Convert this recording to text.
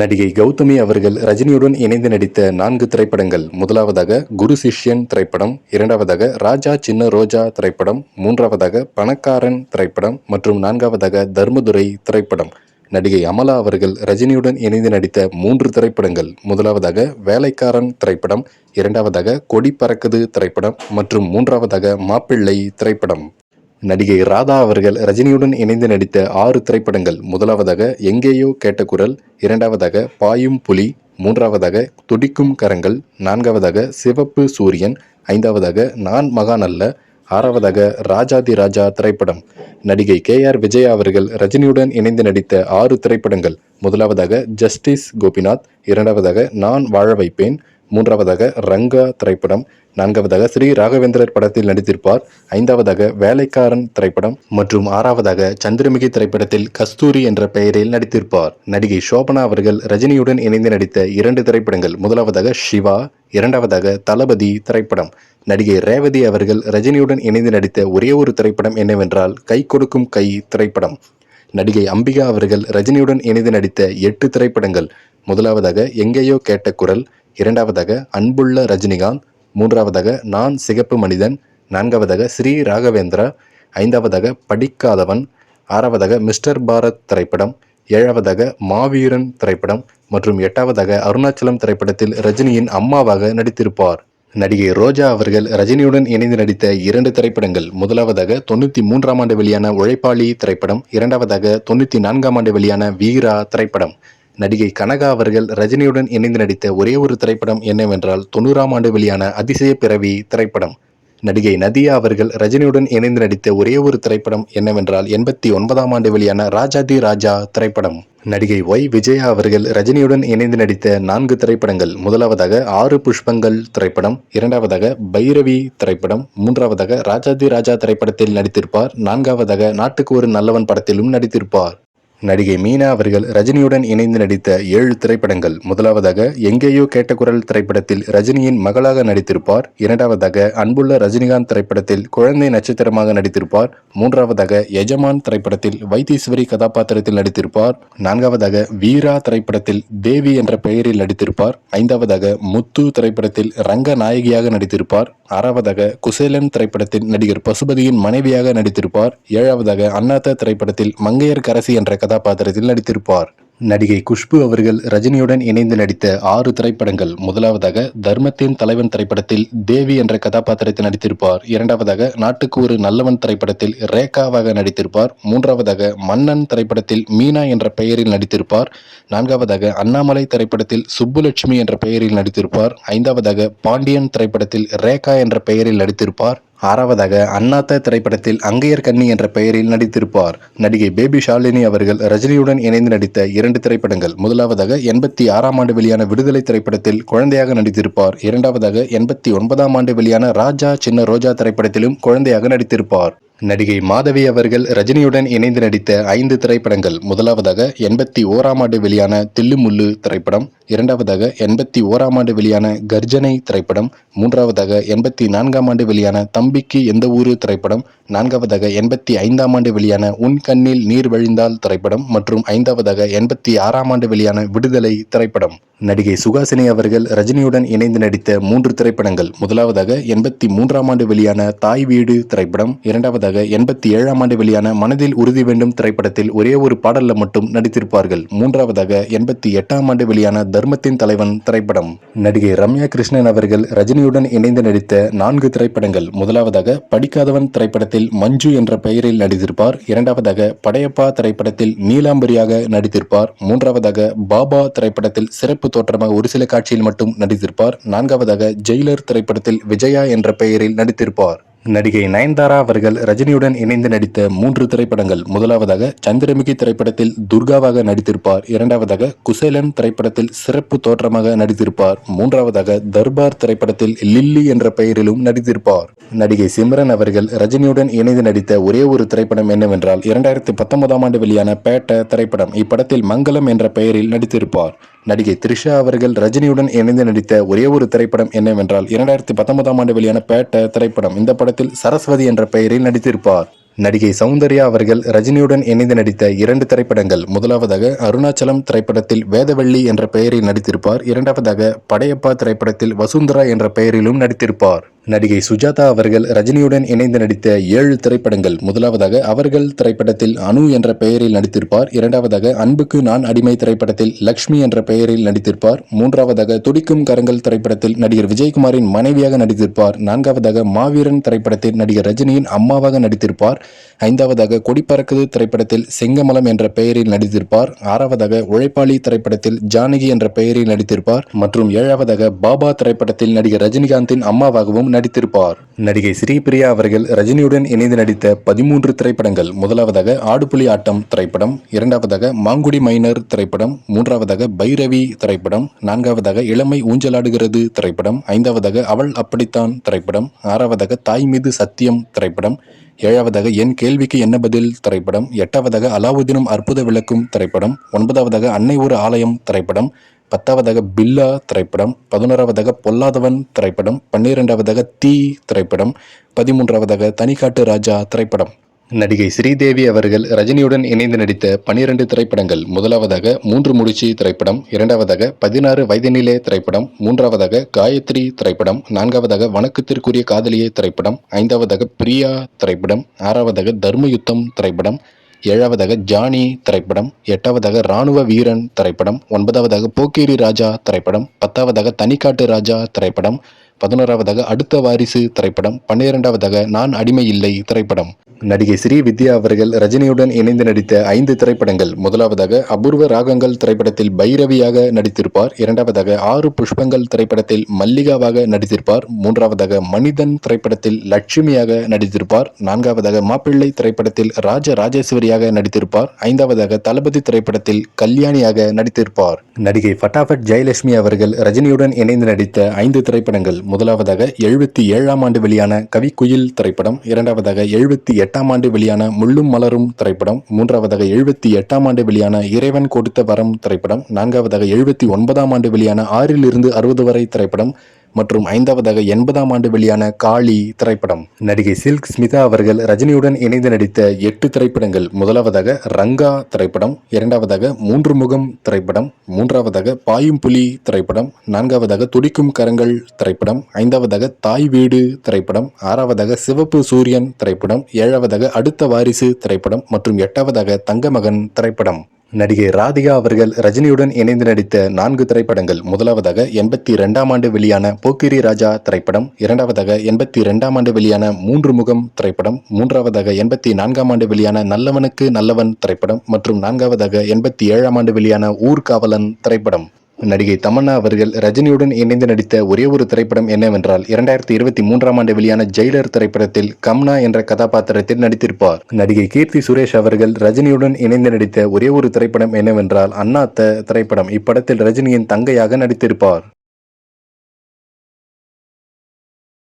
நடிகை கௌதமி அவர்கள் ரஜினியுடன் இணைந்து நடித்த நான்கு திரைப்படங்கள். முதலாவதாக குரு சிஷ்யன் திரைப்படம் இரண்டாவதாக ராஜா சின்ன ரோஜா திரைப்படம் மூன்றாவதாக பணக்காரன் திரைப்படம் மற்றும் நான்காவதாக தர்மதுரை திரைப்படம். நடிகை அமலா அவர்கள் ரஜினியுடன் இணைந்து நடித்த மூன்று திரைப்படங்கள். முதலாவதாக வேலைக்காரன் திரைப்படம் இரண்டாவதாக கொடி பறக்குது திரைப்படம் மற்றும் மூன்றாவதாக மாப்பிள்ளை திரைப்படம். நடிகை ராதா அவர்கள் ரஜினியுடன் இணைந்து நடித்த ஆறு திரைப்படங்கள். முதலாவதாக எங்கேயோ கேட்ட குரல் இரண்டாவதாக பாயும் புலி மூன்றாவதாக துடிக்கும் கரங்கள் நான்காவதாக சிவப்பு சூரியன் ஐந்தாவதாக நான் மகான் அல்ல ஆறாவதாக ராஜாதி ராஜா திரைப்படம். நடிகை கே ஆர் விஜயா அவர்கள் ரஜினியுடன் இணைந்து நடித்த ஆறு திரைப்படங்கள். முதலாவதாக ஜஸ்டிஸ் கோபிநாத் இரண்டாவதாக நான் வாழ வைப்பேன் மூன்றாவதாக ரங்கா திரைப்படம். நான்காவதாக ஸ்ரீ ராகவேந்திரர் படத்தில் நடித்திருப்பார். ஐந்தாவதாக வேலைக்காரன் திரைப்படம் மற்றும் ஆறாவதாக சந்திரமுகி திரைப்படத்தில் கஸ்தூரி என்ற பெயரில் நடித்திருப்பார். நடிகை சோபனா அவர்கள் ரஜினியுடன் இணைந்து நடித்த இரண்டு திரைப்படங்கள். முதலாவதாக சிவா இரண்டாவதாக தளபதி திரைப்படம். நடிகை ரேவதி அவர்கள் ரஜினியுடன் இணைந்து நடித்த ஒரே ஒரு திரைப்படம் என்னவென்றால் கை கொடுக்கும் கை திரைப்படம். நடிகை அம்பிகா அவர்கள் ரஜினியுடன் இணைந்து நடித்த எட்டு திரைப்படங்கள். முதலாவதாக எங்கேயோ கேட்ட குரல் இரண்டாவதாக அன்புள்ள ரஜினிகாந்த் மூன்றாவதாக நான் சிகப்பு மனிதன் நான்காவதாக ஸ்ரீ ராகவேந்திரா ஐந்தாவதாக படிக்காதவன் ஆறாவதாக மிஸ்டர் பாரத் திரைப்படம் ஏழாவதாக மாவீரன் திரைப்படம் மற்றும் எட்டாவதாக அருணாச்சலம் திரைப்படத்தில் ரஜினியின் அம்மாவாக நடித்திருப்பார். நடிகை ரோஜா அவர்கள் ரஜினியுடன் இணைந்து நடித்த இரண்டு திரைப்படங்கள் முதலாவதாக தொண்ணூற்றி மூன்றாம் ஆண்டு வெளியான உழைப்பாளி திரைப்படம் இரண்டாவதாக தொண்ணூற்றி நான்காம் ஆண்டு வெளியான வீரா திரைப்படம். நடிகை கனகா அவர்கள் ரஜினியுடன் இணைந்து நடித்த ஒரே ஒரு திரைப்படம் என்னவென்றால் தொண்ணூறாம் ஆண்டு வெளியான அதிசய பிறவி திரைப்படம். நடிகை நதியா அவர்கள் ரஜினியுடன் இணைந்து நடித்த ஒரே ஒரு திரைப்படம் என்னவென்றால் எண்பத்தி ஒன்பதாம் ஆண்டு வெளியான ராஜாதி ராஜா திரைப்படம். நடிகை ஒய் விஜயா அவர்கள் ரஜினியுடன் இணைந்து நடித்த நான்கு திரைப்படங்கள். முதலாவதாக ஆறு புஷ்பங்கள் திரைப்படம். இரண்டாவதாக பைரவி திரைப்படம். மூன்றாவதாக ராஜாதி ராஜா திரைப்படத்தில் நடித்திருப்பார். நான்காவதாக நாட்டுக்கு ஒரு நல்லவன் படத்திலும் நடித்திருப்பார். நடிகை மீனா அவர்கள் ரஜினியுடன் இணைந்து நடித்த ஏழு திரைப்படங்கள். முதலாவதாக எங்கேயோ கேட்ட குரல் திரைப்படத்தில் ரஜினியின் மகளாக நடித்திருப்பார். இரண்டாவதாக அன்புள்ள ரஜினிகாந்த் திரைப்படத்தில் குழந்தை நட்சத்திரமாக நடித்திருப்பார். மூன்றாவதாக எஜமான் திரைப்படத்தில் வைத்தீஸ்வரி கதாபாத்திரத்தில் நடித்திருப்பார். நான்காவதாக வீரா திரைப்படத்தில் தேவி என்ற பெயரில் நடித்திருப்பார். ஐந்தாவதாக முத்து திரைப்படத்தில் ரங்க நாயகியாக நடித்திருப்பார். ஆறாவதாக குசேலன் திரைப்படத்தில் நடிகர் பசுபதியின் மனைவியாக நடித்திருப்பார். ஏழாவதாக அண்ணாத்த திரைப்படத்தில் மங்கையர் கரசி என்ற கதாபாத்திரத்தில் நடித்திருப்பார். நடிகை குஷ்பு அவர்கள் ரஜினியுடன் இணைந்து நடித்த ஆறு திரைப்படங்கள். முதலாவதாக தர்மத்தின் தலைவன் திரைப்படத்தில் தேவி என்ற கதாபாத்திரத்தில் நடித்திருப்பார். இரண்டாவதாக நாட்டுக்கு ஒரு நல்லவன் திரைப்படத்தில் ரேகாவாக நடித்திருப்பார். மூன்றாவதாக மன்னன் திரைப்படத்தில் மீனா என்ற பெயரில் நடித்திருப்பார். நான்காவதாக அண்ணாமலை திரைப்படத்தில் சுப்புலட்சுமி என்ற பெயரில் நடித்திருப்பார். ஐந்தாவதாக பாண்டியன் திரைப்படத்தில் ரேகா என்ற பெயரில் நடித்திருப்பார். ஆறாவதாக அண்ணாத்த திரைப்படத்தில் அங்கையர் கன்னி என்ற பெயரில் நடித்திருப்பார். நடிகை பேபி ஷாலினி அவர்கள் ரஜினியுடன் இணைந்து நடித்த இரண்டு திரைப்படங்கள். முதலாவதாக எண்பத்தி ஆறாம் ஆண்டு வெளியான விடுதலை திரைப்படத்தில் குழந்தையாக நடித்திருப்பார். இரண்டாவதாக எண்பத்தி ஒன்பதாம் ஆண்டு வெளியான ராஜா சின்ன ரோஜா திரைப்படத்திலும் குழந்தையாக நடித்திருப்பார். நடிகை மாதவி அவர்கள் ரஜினியுடன் இணைந்து நடித்த ஐந்து திரைப்படங்கள். முதலாவதாக எண்பத்தி ஓராம் ஆண்டு வெளியான தில்லுமுல்லு திரைப்படம். இரண்டாவதாக எண்பத்தி ஓராம் ஆண்டு வெளியான கர்ஜனை திரைப்படம். மூன்றாவதாக எண்பத்தி நான்காம் ஆண்டு வெளியான தம்பிக்கு எந்த ஊரு திரைப்படம். நான்காவதாக எண்பத்தி ஐந்தாம் ஆண்டு வெளியான உன் கண்ணில் நீர் வழிந்தால் திரைப்படம். மற்றும் ஐந்தாவதாக எண்பத்தி ஆறாம் ஆண்டு வெளியான விடுதலை திரைப்படம். நடிகை சுகாசினி அவர்கள் ரஜினியுடன் இணைந்து நடித்த மூன்று திரைப்படங்கள். முதலாவதாக எண்பத்தி மூன்றாம் ஆண்டு வெளியான தாய் வீடு திரைப்படம். இரண்டாவதாக எண்பத்தி ஏழாம் ஆண்டு வெளியான மனதில் உறுதி வேண்டும் திரைப்படத்தில் ஒரே ஒரு பாடலில் மட்டும் நடித்திருப்பார்கள். மூன்றாவதாக எண்பத்தி எட்டாம் ஆண்டு வெளியான தர்மத்தின் தலைவன் திரைப்படம். நடிகை ரம்யா கிருஷ்ணன் அவர்கள் ரஜினியுடன் இணைந்து நடித்த நான்கு திரைப்படங்கள். முதலாவதாக படிக்காதவன் திரைப்படத்தில் மஞ்சு என்ற பெயரில் நடித்திருப்பார். இரண்டாவதாக படையப்பா திரைப்படத்தில் நீலாம்பரியாக நடித்திருப்பார். மூன்றாவதாக பாபா திரைப்படத்தில் சிறப்பு சிறப்பு தோற்றமாக ஒரு சில காட்சியில் மட்டும் நடித்திருப்பார். நான்காவதாக ஜெயிலர் திரைப்படத்தில் விஜயா என்ற பெயரில் நடித்திருப்பார். நடிகை நயன்தாரா அவர்கள் ரஜினியுடன் இணைந்து நடித்த மூன்று திரைப்படங்கள். முதலாவதாக சந்திரமுகி திரைப்படத்தில் துர்காவாக நடித்திருப்பார். இரண்டாவதாக குசேலன் திரைப்படத்தில் சிறப்பு தோற்றமாக நடித்திருப்பார். மூன்றாவதாக தர்பார் திரைப்படத்தில் லில்லி என்ற பெயரிலும் நடித்திருப்பார். நடிகை சிம்ரன் அவர்கள் ரஜினியுடன் இணைந்து நடித்த ஒரே ஒரு திரைப்படம் என்னவென்றால் இரண்டாயிரத்தி பத்தொன்பதாம் ஆண்டு வெளியான பேட்ட திரைப்படம். இப்படத்தில் மங்களம் என்ற பெயரில் நடித்திருப்பார். நடிகை த்ரிஷா அவர்கள் ரஜினியுடன் இணைந்து நடித்த ஒரே ஒரு திரைப்படம் என்னவென்றால் இரண்டாயிரத்தி பத்தொன்பதாம் ஆண்டு வெளியான பேட்ட திரைப்படம். இந்த படத்தில் சரஸ்வதி என்ற பெயரில் நடித்திருப்பார். நடிகை சௌந்தர்யா அவர்கள் ரஜினியுடன் இணைந்து நடித்த இரண்டு திரைப்படங்கள். முதலாவதாக அருணாச்சலம் திரைப்படத்தில் வேதவள்ளி என்ற பெயரில் நடித்திருப்பார். இரண்டாவதாக படையப்பா திரைப்படத்தில் வசுந்தரா என்ற பெயரிலும் நடித்திருப்பார். நடிகை சுஜாதா அவர்கள் ரஜினியுடன் இணைந்து நடித்த ஏழு திரைப்படங்கள். முதலாவதாக அவர்கள் திரைப்படத்தில் அனு என்ற பெயரில் நடித்திருப்பார். இரண்டாவதாக அன்புக்கு நான் அடிமை திரைப்படத்தில் லக்ஷ்மி என்ற பெயரில் நடித்திருப்பார். மூன்றாவதாக துடிக்கும் கரங்கள் திரைப்படத்தில் நடிகர் விஜயகுமாரின் மனைவியாக நடித்திருப்பார். நான்காவதாக மாவீரன் திரைப்படத்தில் நடிகர் ரஜினியின் அம்மாவாக நடித்திருப்பார். ஐந்தாவதாக கொடிப்பறக்குது திரைப்படத்தில் செங்கமலம் என்ற பெயரில் நடித்திருப்பார். ஆறாவதாக உழைப்பாளி திரைப்படத்தில் ஜானகி என்ற பெயரில் நடித்திருப்பார். மற்றும் ஏழாவதாக பாபா திரைப்படத்தில் நடிகர் ரஜினிகாந்தின் அம்மாவாகவும் நடித்திருப்பார். நடிகை ஸ்ரீபிரியா அவர்கள் ரஜினியுடன் இணைந்து நடித்த பதிமூன்று திரைப்படங்கள். முதலாவதாக ஆடுபுலி ஆட்டம் திரைப்படம் இரண்டாவதாக மாங்குடி மைனர் திரைப்படம் மூன்றாவதாக பைரவி திரைப்படம் நான்காவதாக இளமை ஊஞ்சலாடுகிறது திரைப்படம் ஐந்தாவதாக அவள் அப்படித்தான் திரைப்படம் ஆறாவதாக தாய் மீது சத்தியம் திரைப்படம் ஏழாவதாக என் கேள்விக்கு என்ன பதில் திரைப்படம் எட்டாவதாக அலாவுதீனும் அற்புத விளக்கும் திரைப்படம் ஒன்பதாவதாக அன்னை ஒரு ஆலயம் திரைப்படம் பத்தாவதாக பில்லா திரைப்படம் பதினோராவதாக பொல்லாதவன் திரைப்படம் பன்னிரெண்டாவதாக தீ திரைப்படம் பதிமூன்றாவதாக தனிக்காட்டு ராஜா திரைப்படம். நடிகை ஸ்ரீதேவி அவர்கள் ரஜினியுடன் இணைந்து நடித்த பனிரெண்டு திரைப்படங்கள். முதலாவதாக மூன்று முடிச்சு திரைப்படம் இரண்டாவதாக பதினாறு வயதினிலே திரைப்படம் மூன்றாவதாக காயத்ரி திரைப்படம் நான்காவதாக வணக்கத்திற்குரிய காதலியே திரைப்படம் ஐந்தாவதாக பிரியா திரைப்படம் ஆறாவதாக தர்மயுத்தம் திரைப்படம் ஏழாவதாக ஜானி திரைப்படம் எட்டாவதாக ராணுவ வீரன் திரைப்படம் ஒன்பதாவதாக போக்கேரி ராஜா திரைப்படம் பத்தாவதாக தனிக்காட்டு ராஜா திரைப்படம் பதினோராவதாக அடுத்த வாரிசு திரைப்படம் பன்னிரெண்டாவதாக நான் அடிமை இல்லை திரைப்படம். நடிகை ஸ்ரீ வித்யா அவர்கள் ரஜினியுடன் இணைந்து நடித்த ஐந்து திரைப்படங்கள். முதலாவதாக அபூர்வ ராகங்கள் திரைப்படத்தில் பைரவியாக நடித்திருப்பார். இரண்டாவதாக ஆறு புஷ்பங்கள் திரைப்படத்தில் மல்லிகாவாக நடித்திருப்பார். மூன்றாவதாக மனிதன் திரைப்படத்தில் லட்சுமியாக நடித்திருப்பார். நான்காவதாக மாப்பிள்ளை திரைப்படத்தில் ராஜ ராஜேஸ்வரியாக நடித்திருப்பார். ஐந்தாவதாக தளபதி திரைப்படத்தில் கல்யாணியாக நடித்திருப்பார். நடிகை ஃபட்டாஃபட் ஜெயலட்சுமி அவர்கள் ரஜினியுடன் இணைந்து நடித்த ஐந்து திரைப்படங்கள். முதலாவதாக எழுபத்தி ஏழாம் ஆண்டு வெளியான கவிக்குயில் திரைப்படம் இரண்டாவதாக எழுபத்தி எட்டாம் ஆண்டு வெளியான முள்ளும் மலரும் திரைப்படம் மூன்றாவதாக எழுபத்தி எட்டாம் ஆண்டு வெளியான இறைவன் கொடுத்த வரம் திரைப்படம் நான்காவதாக எழுபத்தி ஒன்பதாம் ஆண்டு வெளியான ஆறிலிருந்து அறுபது வரை திரைப்படம் மற்றும் ஐந்தாவதாக எண்பதாம் ஆண்டு வெளியான காளி திரைப்படம். நடிகை சில்க் ஸ்மிதா அவர்கள் ரஜினியுடன் இணைந்து நடித்த எட்டு திரைப்படங்கள். முதலாவதாக ரங்கா திரைப்படம் இரண்டாவதாக மூன்று முகம் திரைப்படம் மூன்றாவதாக பாயும் புலி திரைப்படம் நான்காவதாக துடிக்கும் கரங்கள் திரைப்படம் ஐந்தாவதாக தாய் வீடு திரைப்படம் ஆறாவதாக சிவப்பு சூரியன் திரைப்படம் ஏழாவதாக அடுத்த வாரிசு திரைப்படம் மற்றும் எட்டாவதாக தங்கமகன் திரைப்படம். நடிகை ராதிகா அவர்கள் ரஜினியுடன் இணைந்து நடித்த நான்கு திரைப்படங்கள். முதலாவதாக எண்பத்தி இரண்டாம் ஆண்டு வெளியான போக்கிரி ராஜா திரைப்படம். இரண்டாவதாக எண்பத்தி இரண்டாம் ஆண்டு வெளியான மூன்று முகம் திரைப்படம். மூன்றாவதாக எண்பத்தி நான்காம் ஆண்டு வெளியான நல்லவனுக்கு நல்லவன் திரைப்படம். மற்றும் நான்காவதாக எண்பத்தி ஏழாம் ஆண்டு வெளியான ஊர்காவலன் திரைப்படம். நடிகை தமன்னா அவர்கள் ரஜினியுடன் இணைந்து நடித்த ஒரே ஒரு திரைப்படம் என்னவென்றால் இரண்டாயிரத்தி இருபத்தி மூன்றாம் ஆண்டு வெளியான ஜெயிலர் திரைப்படத்தில் கம்னா என்ற கதாபாத்திரத்தில் நடித்திருப்பார். நடிகை கீர்த்தி சுரேஷ் அவர்கள் ரஜினியுடன் இணைந்து நடித்த ஒரே ஒரு திரைப்படம் என்னவென்றால் அண்ணாத்த திரைப்படம். இப்படத்தில் ரஜினியின் தங்கையாக நடித்திருப்பார்.